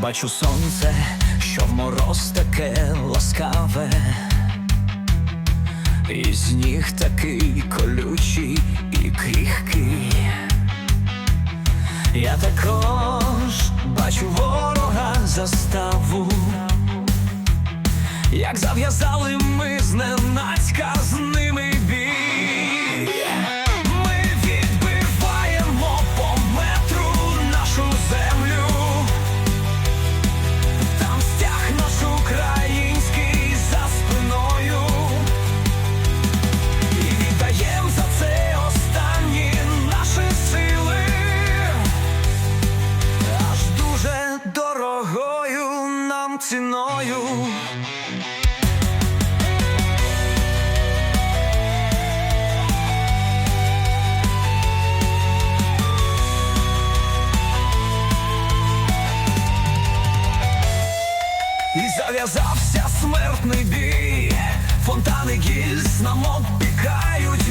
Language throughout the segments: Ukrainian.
Бачу сонце, що в мороз таке ласкаве, і сніг такий колючий і крихкий. Я також бачу ворога заставу, як зав'язали ми зненацька з ними ціною. І зав'язався смертний бій, фонтани гільз нам обпікають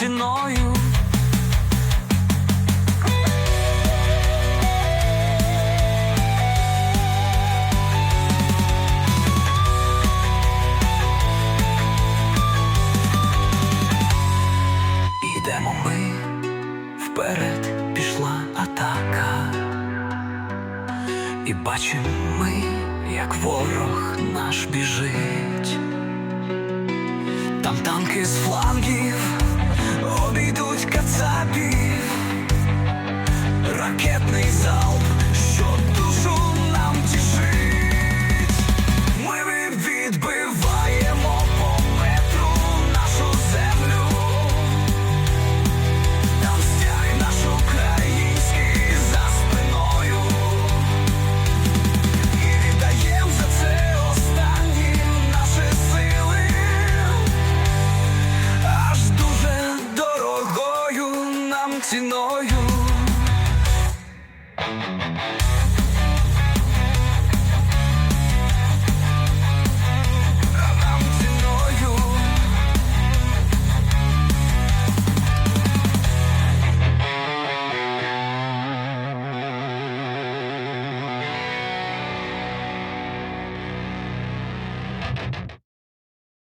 ціною. Ідемо ми, вперед пішла атака, і бачимо ми, як ворог наш біжить. Там танки з флангів